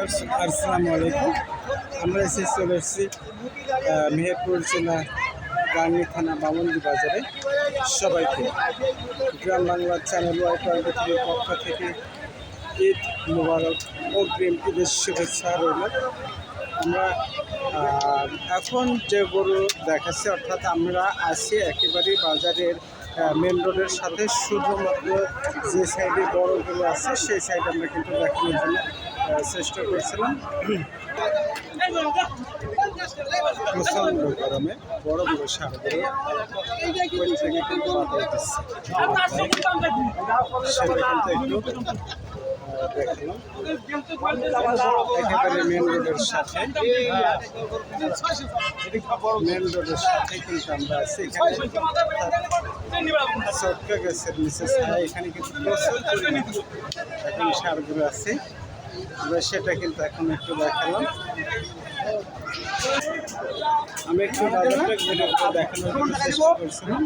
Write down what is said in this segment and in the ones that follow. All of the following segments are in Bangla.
ভিউয়ার্স, আসসালামু আলাইকুম। আমরা এসে চলে এসেছি মেহেরপুর জেলা গাঙ্গি থানা বামন্দি বাজারে। সবাইকে গ্রাম বাংলা চ্যানেল ওয়াই টোয়েন্টি পক্ষ থেকে ঈদ মুবারক, অগ্রিম ঈদের শুভেচ্ছা রইল। আমরা এখন যে গরু দেখাচ্ছি, অর্থাৎ আমরা আছি একেবারেই বাজারের মেন রোডের সাথে শুধুমাত্র যে সাইডে বড় গরু আছে, সেই সাইড আমরা কিন্তু দেখানোর জন্য চেষ্টা করছিলাম। বড় বড় সার গরু ওই থেকে কিন্তু মাথায় দিচ্ছে সেটা কিন্তু একটু একেবারে সাথে মেন আমরা আছি। এখানে চটকা গাছের নিচে এখানে কিন্তু প্রচুর এখন সারগুলো আছে। আমরা সেটা কিন্তু এখন একটু দেখালাম। আমি একটু বাজারটা ঘুরে ঘুরে দেখানোর চেষ্টা করছিলাম।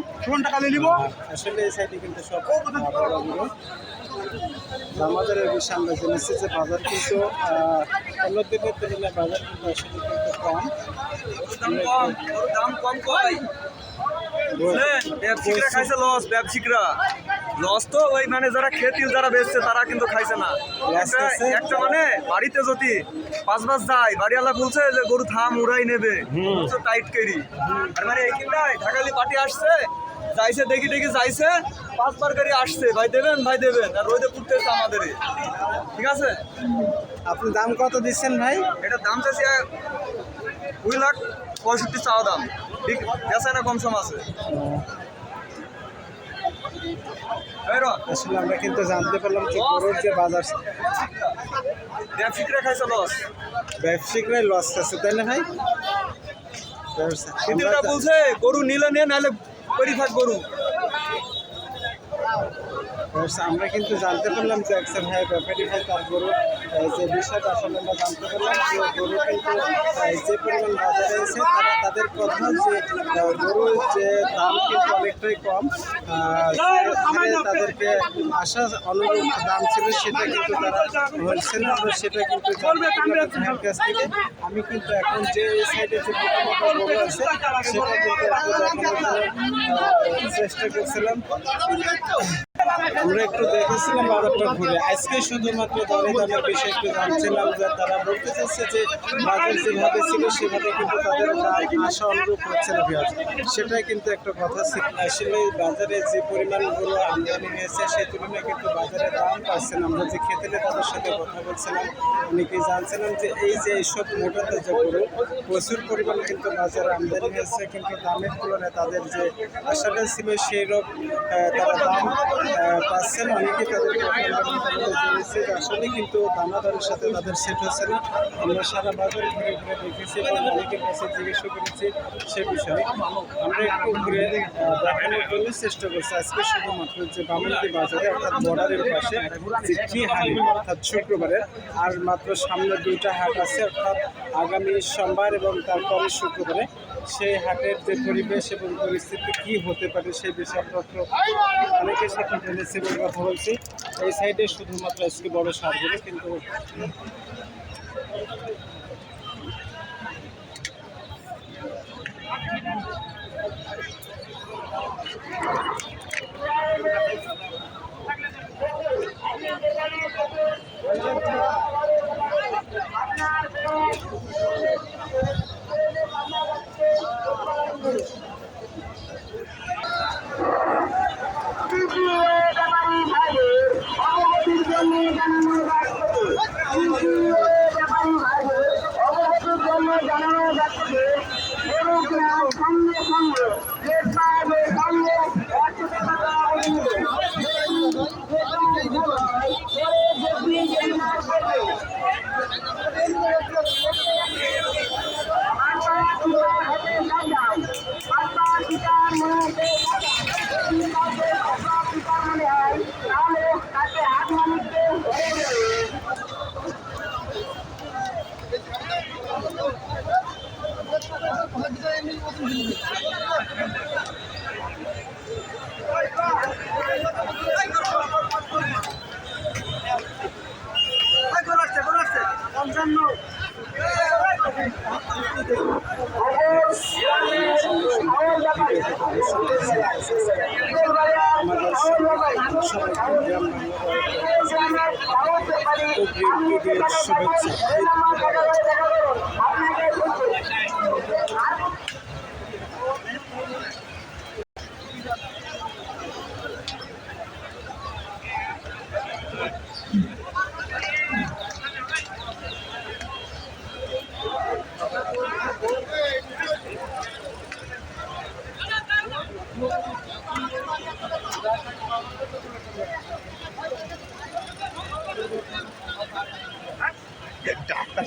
আসলে এই সাইডে কিন্তু সব আমাদের বিষয়ে আমরা জেনেছি যে বাজার কিন্তু অন্য দিনের তুলনায় বাজার কিন্তু আসলে কিন্তু কম। দাম কম কয় বুঝলেন ব্যবসায়িকরা খাইছে লস ব্যবসায়িকরা লস তো ওই মানে যারা খেতিল যারা বেচছে তারা কিন্তু খাইছে না। একটা- মানে বাড়িতে যদি পাঁচ মাস যায় বাড়িওয়ালা বলছে যে গরু থাম উড়াই নেবে। টাইট করি। আর মানে এইখানটায় ঢাকালি পার্টি আসছে যাইছে দেখি দেখি যাইছে পাঁচবার গাড়ি আসছে। ভাই দেবেন ভাই দেবেন আর রোদে পুড়তেছে আমাদের ঠিক আছে? আপনি দাম কত দিচ্ছেন ভাই? এটা দাম চাইছে দুই লাখ পঁয়ষট্টি চাওয়া দাম। ঠিক আছে না কম সম আছে। আসলে আমরা কিন্তু জানতে পারলাম যে গরুর যে বাজার ব্যবসায়িকরা খাইছে লস ব্যবসায়িকরাই লস আছে তাই না ভাই? বলছে গরু নিলে নিয়ে নাহলে পরি থাক গরু। আমরা কিন্তু জানতে পারলাম যে একজন ভাই ব্যাপারী ভাই তার গরু যে বিষয়টা আসলে আমরা জানতে পারলাম যে গরু কিন্তু যে পরিমাণ বাজারে আছে, তারা তাদের কথা যে গরুর যে দাম কিন্তু অনেকটাই কম। তাদেরকে আশা অনুরূপ দাম ছিল, সেটা কিন্তু তারা না আমরা সেটা কিন্তু কাছ থেকে। আমি কিন্তু এখন যে সাইডে যে গরু আছে, সেটা কিন্তু চেষ্টা করছিলাম। আমরা একটু দেখেছিলাম বাজারটা ঘুরে। আজকে শুধুমাত্র দরে দামের বিষয়ে একটু জানছিলাম যে তারা বলতে চাচ্ছে যে বাজার যেভাবে ছিল, সেভাবে কিন্তু তাদের আশা অনুরূপ হচ্ছে না ভিউয়ার্স। সেটাই কিন্তু একটা কথা আসলে বাজারে যে পরিমাণ গরু আমদানি হয়েছে, সেই তুলনায় কিন্তু বাজারে দাম পাচ্ছেন আমরা যে খেতেলে তাদের সাথে কথা বলছিলাম অনেকেই জানছিলাম যে এই যে এইসব মোটাতে যে গরু, প্রচুর পরিমাণ কিন্তু বাজারে আমদানি হয়েছে, কিন্তু দামের তুলনায় তাদের যে আশাটা ছিল সেই রকম তারা দাম পাচ্ছেন, অনেকে তাদের আসলে কিন্তু দানাদারের সাথে তাদের সেট হচ্ছে না। আমরা সারা বাজারে ঘুরে ঘুরে দেখেছি এবং অনেকের কাছে জিজ্ঞাসা করেছি সে বিষয়ে। আমরা একটু ঘুরে দেখানোর জন্য চেষ্টা করছি। আজকে শুধুমাত্র যে বামন্দি বাজারে, অর্থাৎ বর্ডারের পাশে কি হাট অর্থাৎ শুক্রবারের আর মাত্র সামনে দুইটা হাট আছে, অর্থাৎ আগামী সোমবার এবং তারপরে শুক্রবারে। সেই হাটের যে পরিবেশ এবং পরিস্থিতি কি হতে পারে সেই বিষয়পত্র অনেকের সাথে জেনেছি কথা বলছি। এই সাইডে শুধুমাত্র আজকে বড় সার কিন্তু Thank you. শুভেচ্ছা ডাক্তার